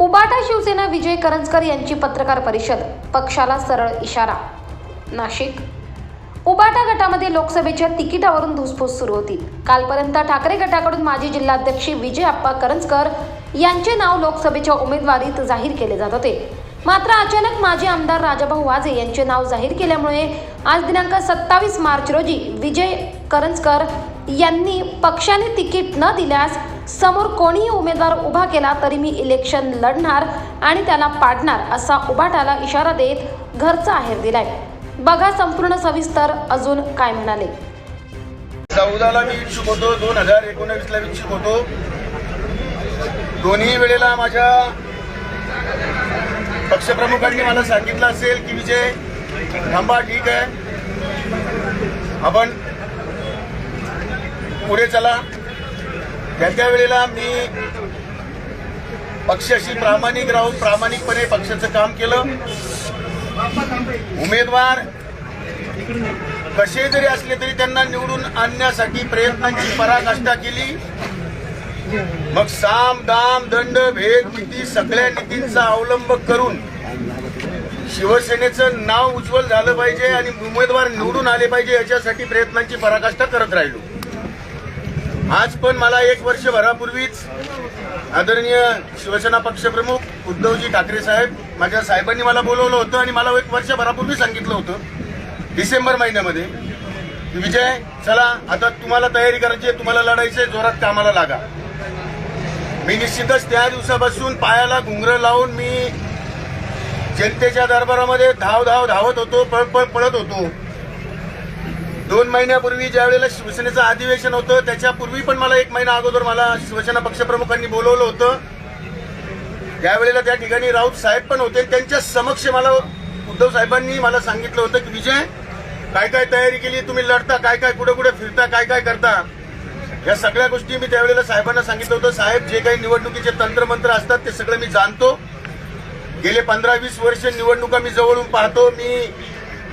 उबाटा शिवसेना विजय करंजकर यांची पत्रकार परिषद पक्षाला सरळ इशारा. नाशिक. उबाटा गटामध्ये लोकसभेच्या तिकिटावरून धुसफूस सुरू होती. कालपर्यंत ठाकरे गटाकडून माजी जिल्हाध्यक्ष विजय आप्पा करंजकर यांचे नाव लोकसभेच्या उमेदवारीत जाहीर केले जात होते. मात्र अचानक माजी आमदार राजाभाऊ वाजे यांचे नाव जाहीर केल्यामुळे आज दिनांक सत्तावीस मार्च रोजी विजय करंजकर यांनी पक्षाने तिकीट न दिल्यास समोर कोणीही उमेदवार उभा केला तरी मी इलेक्शन लढणार आणि त्याला पाडणार असा उभाटाला इशारा देत घरचा आहेर दिलाय. बघा संपूर्ण सविस्तर अजून काय म्हणाले. चौदाला मी इच्छुक होतो दोन हजार एकोणावीसला इच्छुक होतो. दोन्ही वेळेला माझ्या पक्षप्रमुखांनी मला सांगितलं असेल की विजय थांबा ठीक आहे. आपण पुढे चला. त्या त्या वेळेला मी पक्षाशी प्रामाणिक राहून प्रामाणिकपणे पक्षाचं काम केलं. उमेदवार कसे जरी असले तरी त्यांना निवडून आणण्यासाठी प्रयत्नांची पराकाष्ठा केली. मग साम दाम दंड भेद नीती सगळ्या नीतींचा अवलंब करून शिवसेनेचं नाव उज्ज्वल झालं पाहिजे आणि उमेदवार निवडून आले पाहिजे याच्यासाठी प्रयत्नांची पराकाष्ठा करत राहिलो. आज पण मला एक वर्षभरापूर्वीच आदरणीय शिवसेना पक्षप्रमुख उद्धवजी ठाकरे साहेब माझ्या साहेबांनी मला बोलवलं होतं आणि मला एक वर्षभरापूर्वी सांगितलं होतं. डिसेंबर महिन्यामध्ये. विजय चला आता तुम्हाला तयारी करायची आहे तुम्हाला लढायचंय जोरात कामाला लागा. मी निश्चितच त्या दिवसापासून पायाला घुंगरं लावून मी जनतेच्या दरबारामध्ये धाव धाव धावत होतो पळ पळ पळत होतो. दोन महिन्यापूर्वी ज्या वेळेला शिवसेनेचं अधिवेशन होतं त्याच्यापूर्वी पण मला एक महिना अगोदर मला शिवसेना पक्षप्रमुखांनी बोलवलं होतं. त्यावेळेला त्या ठिकाणी राऊत साहेब पण होते त्यांच्या समक्ष मला उद्धव साहेबांनी मला सांगितलं होतं की विजय काय काय तयारी केली? तुम्ही लढता काय काय कुठे कुठे फिरता काय काय करता? या सगळ्या गोष्टी मी त्यावेळेला साहेबांना सांगितलं होतं. साहेब जे काही निवडणुकीचे तंत्रमंत्र असतात ते सगळं मी जाणतो. गेले पंधरा वीस वर्ष निवडणुका मी जवळून पाहतो. मी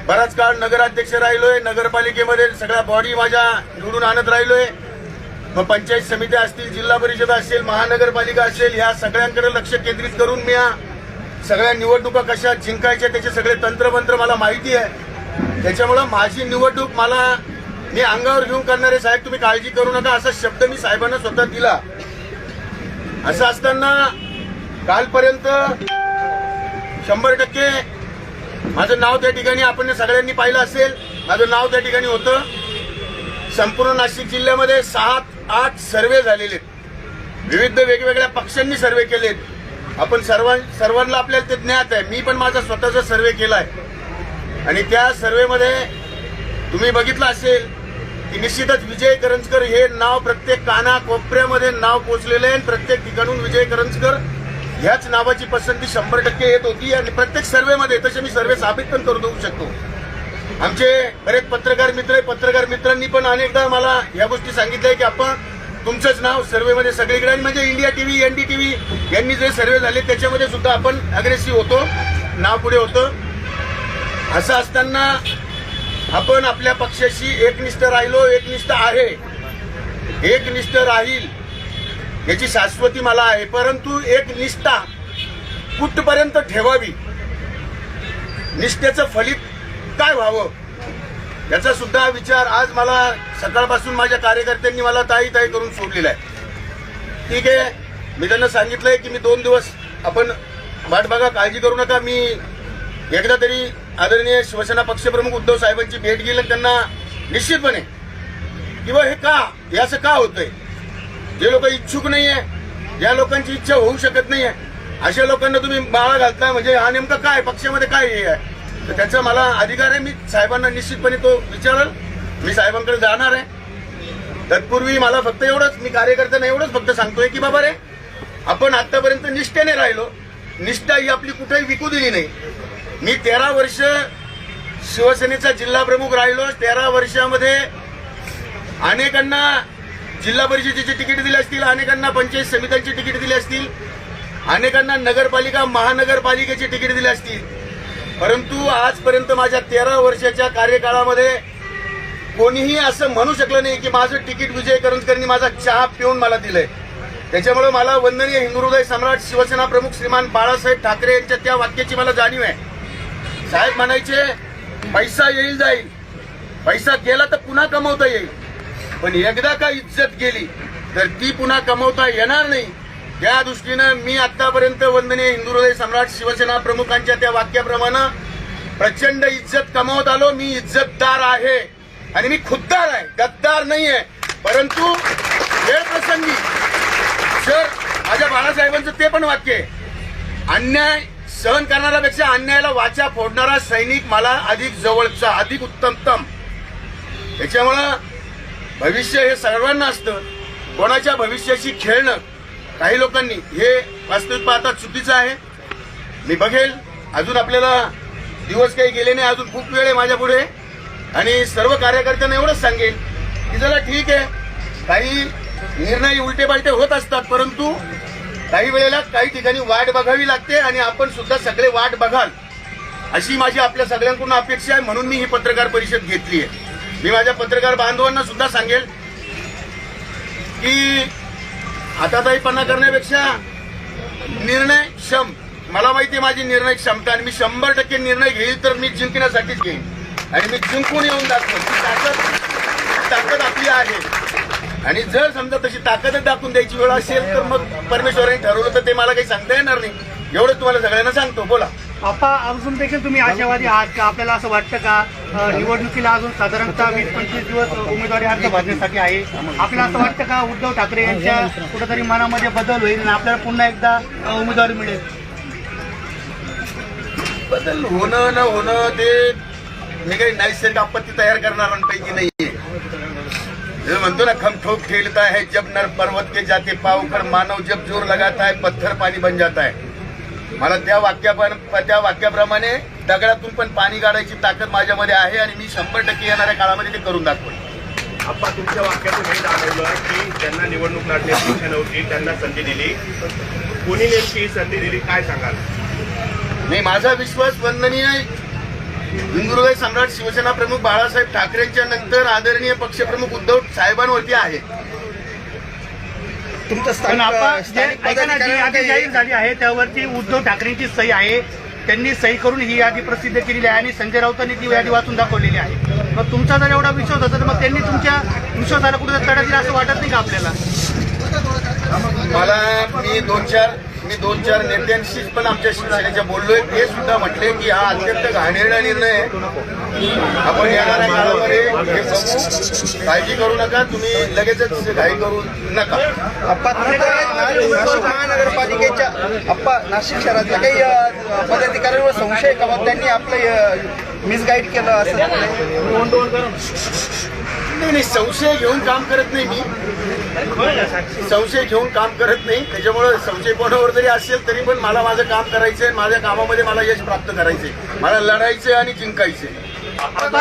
बराच काळ नगराध्यक्ष राहिलोय. नगरपालिकेमध्ये सगळ्या बॉडी माझ्या निवडून आणत राहिलोय. मग पंचायत समित्या असतील जिल्हा परिषद असेल महानगरपालिका असेल ह्या सगळ्यांकडे लक्ष केंद्रित करून मी या सगळ्या निवडणुका कशा जिंकायच्या त्याचे सगळे तंत्रमंत्र मला माहिती आहे. त्याच्यामुळं माझी निवडणूक मला मी अंगावर घेऊन करणारे साहेब तुम्ही काळजी करू नका. असा शब्द मी साहेबांना स्वतः दिला. असं असताना कालपर्यंत शंभर टक्के. माझं नाव त्या ठिकाणी आपण सगळ्यांनी पाहिलं असेल. माझं नाव त्या ठिकाणी होतं. संपूर्ण नाशिक जिल्ह्यामध्ये सात आठ सर्वे झालेले आहेत. विविध वेगवेगळ्या पक्षांनी सर्वे केलेत आपण सर्वां सर्वांना आपल्याला ते ज्ञात आहे. मी पण माझा स्वतःचा सर्वे केलाय आणि त्या सर्वेमध्ये तुम्ही बघितलं असेल की निश्चितच विजय करंजकर हे नाव प्रत्येक काना कोपऱ्यामध्ये नाव पोचलेलं आहे. आणि प्रत्येक ठिकाणून विजय करंजकर ह्याच नावाची पसंती शंभर टक्के येत होती आणि प्रत्येक सर्वेमध्ये तसे मी सर्वे साबित पण करून देऊ शकतो. आमचे बरेच पत्रकार मित्र पत्रकार मित्रांनी पण अनेकदा मला या गोष्टी सांगितल्या की आपण तुमचंच नाव सर्वेमध्ये सगळीकडे आणि म्हणजे India TV N D TV यांनी जे सर्वे झाले त्याच्यामध्ये सुद्धा आपण अग्रेसिव्ह होतो नाव पुढे होतं. असं असताना आपण आपल्या पक्षाशी एकनिष्ठ राहिलो एकनिष्ठ आहे. एकनिष्ठ राहील. याची शाश्वती मला आहे परंतु एक निष्ठा कुठपर्यंत ठेवावी? निष्ठेचं फलित काय व्हावं? याचा सुद्धा विचार आज मला सकाळपासून माझ्या कार्यकर्त्यांनी मला ताई ताई करून सोडलेला आहे. ठीक आहे मी त्यांना सांगितलंय की मी दोन दिवस आपण वाट बघा काळजी करू नका. मी एकदा तरी आदरणीय शिवसेना पक्षप्रमुख उद्धव साहेबांची भेट घेईल आणि त्यांना निश्चितपणे किंवा हे का? हे असं का होतंय? जे लोक इच्छुक नाहीये ज्या लोकांची इच्छा होऊ शकत नाहीये. अशा लोकांना तुम्ही बाळा घालताय म्हणजे हा नेमका काय? पक्षामध्ये काय हे आहे? तर त्याचा मला अधिकार आहे. मी साहेबांना निश्चितपणे तो विचारल. मी साहेबांकडे जाणार आहे. तत्पूर्वी मला फक्त एवढंच मी कार्यकर्त्यांना एवढंच फक्त सांगतोय की बाबा रे आपण आतापर्यंत निष्ठेने राहिलो. निष्ठा ही आपली कुठेही विकू दिली नाही. मी तेरा वर्ष शिवसेनेचा जिल्हा प्रमुख राहिलो. तेरा वर्षामध्ये अनेकांना जिल्हा परिषदेची तिकीट दिली असतील अनेकांना पंचायत समित्यांची तिकीट दिली असतील अनेकांना नगरपालिका महानगरपालिकेची तिकीट दिली असतील. परंतु आजपर्यंत माझ्या तेरा वर्षाच्या कार्यकाळामध्ये कोणीही असं म्हणू शकलं नाही की माझं तिकीट विजय करंजकरांनी माझा चहा पिऊन मला दिलंय. त्याच्यामुळे मला वंदनीय हिंदुहृदय सम्राट शिवसेना प्रमुख श्रीमान बाळासाहेब ठाकरे यांच्या त्या वाक्याची मला जाणीव आहे. साहेब म्हणायचे पैसा येईल जाईल. पैसा गेला तर पुन्हा कमवता येईल. पण एकदा का इज्जत गेली तर ती पुन्हा कमवता येणार नाही. त्या दृष्टीनं मी आतापर्यंत वंदनीय हिंदू हृदय सम्राट शिवसेना प्रमुखांच्या त्या वाक्याप्रमाणे प्रचंड इज्जत कमवत आलो. मी इज्जतदार आहे आणि मी खुद्दार आहे. गद्दार नाही आहे परंतु वेळ प्रसंगी सर माझ्या बाळासाहेबांचं ते पण वाक्य आहे. अन्याय सहन करणाऱ्यापेक्षा अन्यायाला वाचा फोडणारा सैनिक मला अधिक जवळचा अधिक उत्तमतम. त्याच्यामुळं भविष्य हे सर्वांना असतं. कोणाच्या भविष्याशी खेळणं काही लोकांनी हे वास्तविक पाहता चुकीचं आहे. मी बघेल. अजून आपल्याला दिवस काही गेले नाही अजून खूप वेळ आहे माझ्या पुढे. आणि सर्व कार्यकर्त्यांना एवढंच सांगेन की चला ठीक आहे. काही निर्णय उलटे पालटे होत असतात परंतु काही वेळेला काही ठिकाणी वाट बघावी लागते आणि आपण सुद्धा सगळे वाट बघाल. अशी माझी आपल्या सगळ्यांकडून अपेक्षा आहे म्हणून मी ही पत्रकार परिषद घेतली आहे. मी माझ्या पत्रकार बांधवांना सुद्धा सांगेल की हाताताईपणा करण्यापेक्षा निर्णय क्षम मला माहिती आहे माझी निर्णय क्षमता आणि मी शंभर टक्के निर्णय घेईल तर मी जिंकण्यासाठीच घेईन. आणि मी जिंकून येऊन दाखवेन. ताकद ताकद आपली आहे. आणि जर समजा तशी ताकदच दाखवून द्यायची वेळ असेल तर मग परमेश्वराने ठरवलं तर ते मला काही सांगता येणार नाही. एवढं तुम्हाला सगळ्यांना सांगतो. बोला. आपा अजून देखील तुम्ही आशावादी आहात का? आपल्याला असं वाटतं का निवडणुकीला अजून साधारणतः वीस पंचवीस दिवस उमेदवारी अर्ज भरण्यासाठी आहे? आपल्याला असं वाटतं का उद्धव ठाकरे यांच्या कुठेतरी मनामध्ये बदल होईल आणि आपल्याला पुन्हा एकदा उमेदवारी मिळेल? बदल होणं न होणं ते मी काही नैसर्गिक आपत्ती तयार करणाऱ्यांपैकी नाहीये. म्हणतो ना खम ठोक खेलता है जब नर पर्वत के जाते पावकर मानव जब जोर लगाता है पत्थर पाणी बन जाता है मला त्या वाक्या त्या वाक्याप्रमाणे दगडातून पण पाणी काढायची ताकद माझ्यामध्ये आहे आणि मी शंभर टक्के येणाऱ्या काळामध्ये ते करून दाखवेन आप्पा तुमच्या वाक्यातून हे जाणवलं की त्यांना निवडणूक लढण्याची इच्छा नव्हती त्यांना संधी दिली. कोणी नेमकी ही संधी दिली काय सांगाल? नाही माझा विश्वास वंदनीय हिंदू हृदय सम्राट शिवसेना प्रमुख बाळासाहेब ठाकरेंच्या नंतर आदरणीय पक्षप्रमुख उद्धव साहेबांवरती आहे. पण आपण जे ऐका ना, जी यादी जाहीर झाली आहे त्यावरती उद्धव ठाकरेंची सही आहे. त्यांनी सही करून ही यादी प्रसिद्ध केलेली आहे आणि संजय राऊतांनी ती यादी वाचून दाखवलेली आहे. मग तुमचा जर एवढा विश्वास होता तर मग त्यांनी तुमच्या विश्वासाला कुठे तडा दिला असं वाटत नाही का आपल्याला? मला मी दोन चार मी दोन चार नेत्यांशी पण आमच्या शिवसेनेच्या बोललोय. ते सुद्धा म्हटले की हा अत्यंत घाणेरडा निर्णय आपण येणाऱ्या काळामध्ये हे बघू काळजी करू नका. तुम्ही लगेचच घाई करू नका. अप्पा नाशिक महानगरपालिकेच्या अप्पा नाशिक शहरातल्या काही पदाधिकाऱ्यांवर संशय का? त्यांनी आपलं मिसगाईड केलं असं नाही नाही संशय घेऊन काम करत नाही मी. संशय घेऊन काम करत नाही. त्याच्यामुळे संशय कोणावर जरी असेल तरी पण मला माझं काम करायचंय माझ्या कामामध्ये मला यश प्राप्त करायचंय. मला लढायचंय आणि जिंकायचंय. दोन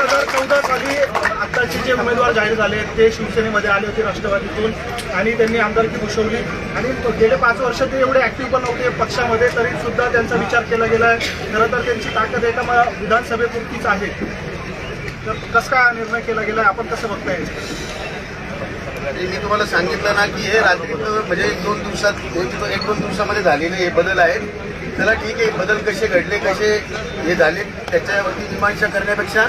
हजार चौदा साली आत्ताचे जे उमेदवार जाहीर झाले ते शिवसेनेमध्ये आले होते राष्ट्रवादीतून आणि त्यांनी आमदारकी भूषवली. आणि गेले पाच वर्ष ते एवढे ऍक्टिव्ह पण नव्हते पक्षामध्ये तरी सुद्धा त्यांचा विचार केला गेला आहे खरं तर त्यांची ताकद एका विधानसभेपुरतीच आहे. तर कसं काय निर्णय केला गेला आपण कसं बघताय? आणि मी तुम्हाला सांगितलं ना की हे रात्री म्हणजे एक दोन दिवसात एक एक दोन दिवसामध्ये झालेले हे बदल आहेत. चला ठीक आहे बदल कसे घडले कसे हे झाले त्याच्यावरती मीमांसा करण्यापेक्षा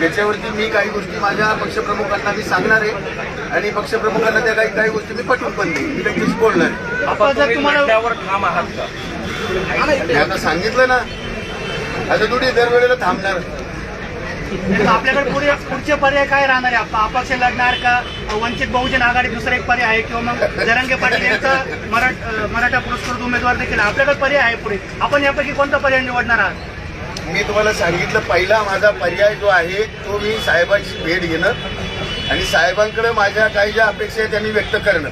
त्याच्यावरती मी काही गोष्टी माझ्या पक्षप्रमुखांना मी सांगणार आहे. आणि पक्षप्रमुखांना त्या काही काही गोष्टी मी पटवून पण देईन. मी त्यांच्याशी बोलणार आहे. आपण जर तुम्हाला मी आता सांगितलं ना. आता थोडी दरवेळेला थांबणार. आपल्याकडे पुढे पुढचे पर्याय काय राहणार आहे? अपक्ष लढणार का? वंचित बहुजन आघाडी दुसरा एक पर्याय आहे. किंवा मग जरांगे पाटील यांचा मराठ मराठा पुरस्कृत उमेदवार देखील. आपल्याकडे पर्याय आहे पुढे. आपण यापैकी कोणता पर्याय निवडणार आहात? मी तुम्हाला सांगितलं पहिला माझा पर्याय जो आहे तो मी साहेबांची भेट घेणं आणि साहेबांकडे माझ्या काही ज्या अपेक्षा आहेत त्या मी व्यक्त करणं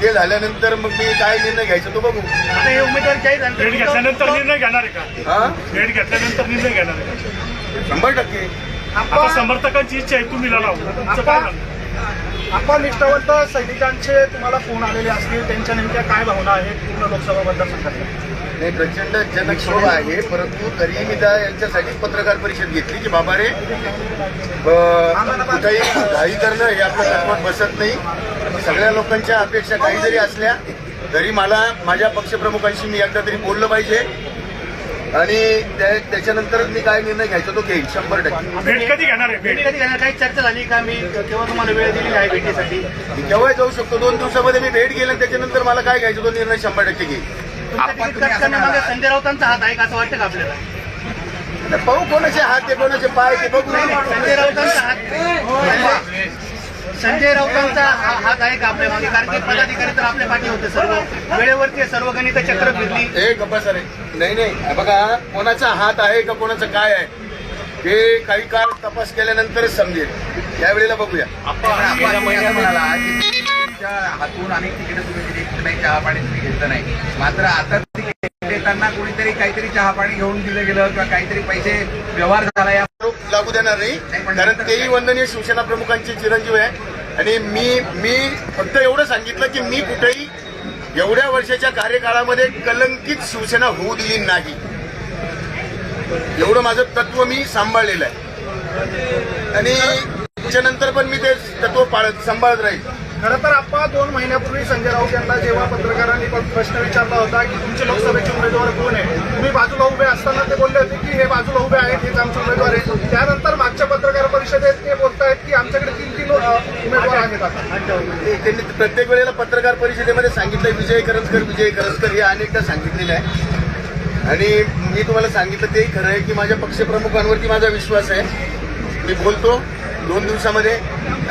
ते झाल्यानंतर मग मी काय निर्णय घ्यायचा तो बघू. आता हे उमेदवार झाले. भेट घेतल्यानंतर निर्णय घेणार आहे का? हा? भेट घेतल्यानंतर निर्णय घेणार आहे का? शंभर टक्के. आता समर्थकांची इच्छा आहे तुम्ही लढावं. तुमचं काय म्हणणं? आपण निष्ठावंत सैनिकांचे तुम्हाला फोन आलेले असतील. त्यांच्या नेमक्या काय भावना आहेत पूर्ण लोकसभा मतदारसंघातल्या? नाही प्रचंड जनक्षोभ आहे परंतु तरीही मी त्या यांच्यासाठी पत्रकार परिषद घेतली की बाबा रे कुठेही घाई करणं हे आपल्या तत्वात बसत नाही. सगळ्या लोकांच्या अपेक्षा काही जरी असल्या तरी मला माझ्या पक्षप्रमुखांशी मी एकदा तरी बोललं पाहिजे. आणि त्या- त्याच्यानंतरच मी काय निर्णय घ्यायचा तो घेईल शंभर टक्के. भेट कधी घेणार आहे? भेट कधी घेणार? काही चर्चा झाली का? मी केव्हा तुम्हाला वेळ दिलेली आहे भेटीसाठी? मी केव्हा जाऊ शकतो. दोन दिवसामध्ये मी भेट घेईल आणि त्याच्यानंतर मला काय घ्यायचं तो निर्णय शंभर टक्के घेईल. संजय राऊतांचा हात आहे का? असं वाटतं का आपल्याला? पाहू कोणाचे हात ते कोणाचे पाय ते बघू. संजय राऊतांचा हात. संजय- राऊतांचा हा- हात आहे का आपल्या मागे? कारण की पदाधिकारी तर आपल्या पाठी होते सर्व. वेळेवरती सर्व गणित चक्र फिरली. ए गप्पा सर. नाही नाही. हे बघा कोणाचा हात आहे का कोणाचं काय आहे? ते काही काळ तपास केल्यानंतरच समजेल. त्यावेळेला बघूया. हातून अनेक तिकीट तुम्ही दिली. कुठलाही चहा पाणी तुम्ही घेतलं नाही. मात्र आता देताना कोणीतरी काहीतरी चहा पाणी घेऊन दिलं गेलं किंवा काहीतरी पैसे व्यवहार झाला या आरोप लागू देणार नाही. कारण तेही वंदनीय शिवसेना प्रमुखांचे चिरंजीव आहे. आणि मी मी फक्त एवढं सांगितलं की मी कुठेही एवढ्या वर्षाच्या कार्यकाळामध्ये कलंकित शिवसेना होऊ दिली नाही. एवढं माझं तत्व मी सांभाळलेलं आहे. आणि त्याच्यानंतर पण मी ते तत्व पाळत सांभाळत राहील. खरं तर आपण दोन महिन्यापूर्वी संजय राऊत यांना जेव्हा पत्रकारांनी प्रश्न विचारला होता की तुमचे लोकसभेचे उमेदवार कोण आहे तुम्ही बाजूला उभे असताना ते बोलले होते की हे बाजूला उभे आहेत हेच आमचे उमेदवार आहेत. त्यानंतर मागच्या पत्रकार परिषदेत ते बोलतायत की आमच्याकडे तीन तीन उमेदवार आहेत आता. त्यांनी प्रत्येक वेळेला पत्रकार परिषदेमध्ये सांगितलं विजय करंजकर विजय करंजकर हे अनेकदा सांगितलेलं आहे. आणि मी तुम्हाला सांगितलं तेही खरं आहे की माझ्या पक्षप्रमुखांवरती माझा विश्वास आहे. मी बोलतो. दोन दिवसामध्ये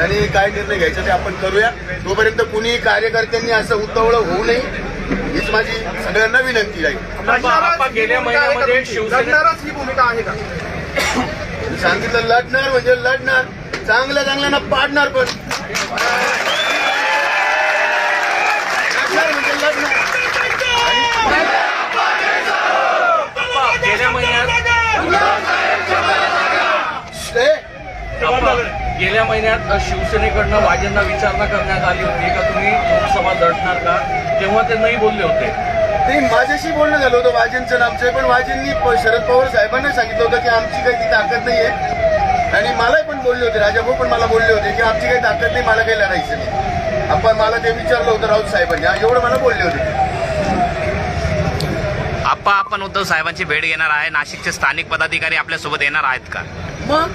आणि काय निर्णय घ्यायचा ते आपण करूया. तोपर्यंत कुणी कार्यकर्त्यांनी असं उतावळं होऊ नये. हीच माझी सगळ्यांना विनंती आहे ही गेल्या भूमिका महिन्यामध्ये ही आहे का? सांगितलं लढणार म्हणजे लढणार. चांगल्या चांगल्यांना पाडणार पण. लढणार म्हणजे गेल्या महिन्यात गेल्या महिन्यात शिवसेनेकडनं वाजेंना विचारणा करण्यात आली होती. का तुम्ही लोकसभा लढणार का? तेव्हा ते नाही बोलले होते. ते माझ्याशी बोलणं झालं होतं वाजेंचं आमचं पण वाजेंनी शरद पवार साहेबांना सांगितलं होतं की आमची काही ती ताकद नाहीये आणि मलाही पण बोलले होते राजाभाऊ पण मला बोलले होते की आमची काही ताकद नाही मला काही लढायचं नाही. आपण मला ते विचारलं होतं राऊत साहेबांनी. हा, एवढं मला बोलले होते. आप्पा आपण उद्धव साहेबांची भेट घेणार आहे. नाशिकचे स्थानिक पदाधिकारी आपल्यासोबत येणार आहेत का? मग?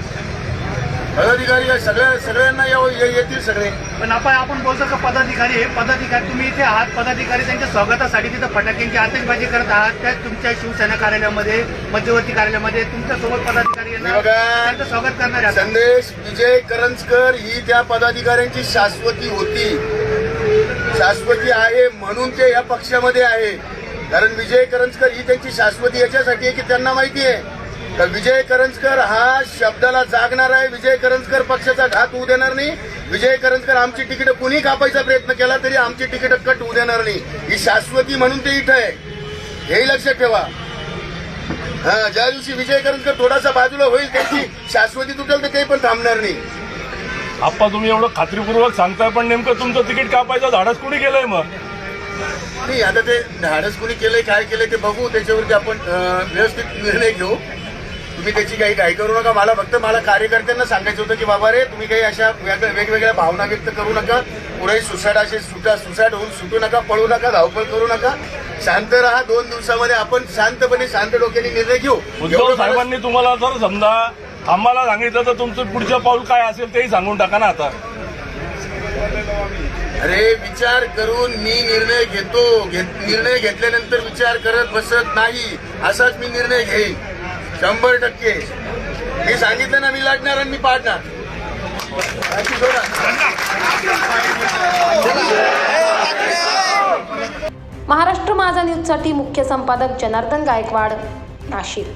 पदाधिकारी आहे, सगळ्या सगळ्यांना येतील सगळे. पण आपण आपण बोलतो का पदाधिकारी? पदाधिकारी तुम्ही इथे आहात पदाधिकारी त्यांच्या स्वागतासाठी तिथं फटाक्यांची आतषबाजी करत आहात. त्या तुमच्या शिवसेना कार्यालयामध्ये मध्यवर्ती कार्यालयामध्ये तुमच्यासोबत पदाधिकारी. त्यांचं स्वागत करणार संदेश विजय करंजकर ही त्या पदाधिकाऱ्यांची शाश्वती होती. शाश्वती आहे म्हणून ते या पक्षामध्ये आहे. कारण विजय करंजकर ही त्यांची शाश्वती याच्यासाठी आहे की त्यांना माहिती आहे. का विजय करंजकर हा शब्दाला जागणार आहे. विजय करंजकर पक्षाचा घात होऊ देणार नाही. विजय करंजकर आमची तिकीट कुणी कापायचा प्रयत्न केला तरी आमची तिकीट कट होऊ देणार नाही. ही शाश्वती म्हणून ते इथं आहे. हेही लक्षात ठेवा. हा ज्या दिवशी विजय करंजकर थोडासा बाजूला होईल त्यांची शाश्वती तुटेल तर काही पण थांबणार नाही. आप्पा तुम्ही एवढं खात्रीपूर्वक सांगताय पण नेमकं तुमचं तिकीट कापायचं धाडस कुणी केलंय मग? नाही आता ते धाडस कोणी केलंय काय केलंय ते बघू. त्याच्यावरती आपण व्यवस्थित निर्णय घेऊ. तुम्ही त्याची काही घाई करू नका. मला फक्त मला कार्यकर्त्यांना सांगायचं होतं की बाबा रे तुम्ही काही अशा वेग- वेगवेगळ्या भावना व्यक्त करू नका. पुढे सुसाट असे सुटा सुसाट होऊन सुटू नका पळू नका धावपळ करू नका. शांत राहा. दोन दिवसामध्ये आपण शांतपणे शांत डोक्याने निर्णय घेऊ. उद्धव साहेबांनी तुम्हाला जर समजा आम्हाला सांगितलं तर तुमचं पुढचं पाऊल काय असेल तेही सांगून टाका ना आता. अरे विचार करून मी निर्णय घेतो. घेत- निर्णय घेतल्यानंतर विचार करत बसत नाही. असाच मी निर्णय घेईन. शंभर टक्के. मी सांगितलं ना मी लढणार आणि मी पाडणार. महाराष्ट्र माझा न्यूजसाठी मुख्य संपादक जनार्दन गायकवाड नाशिक.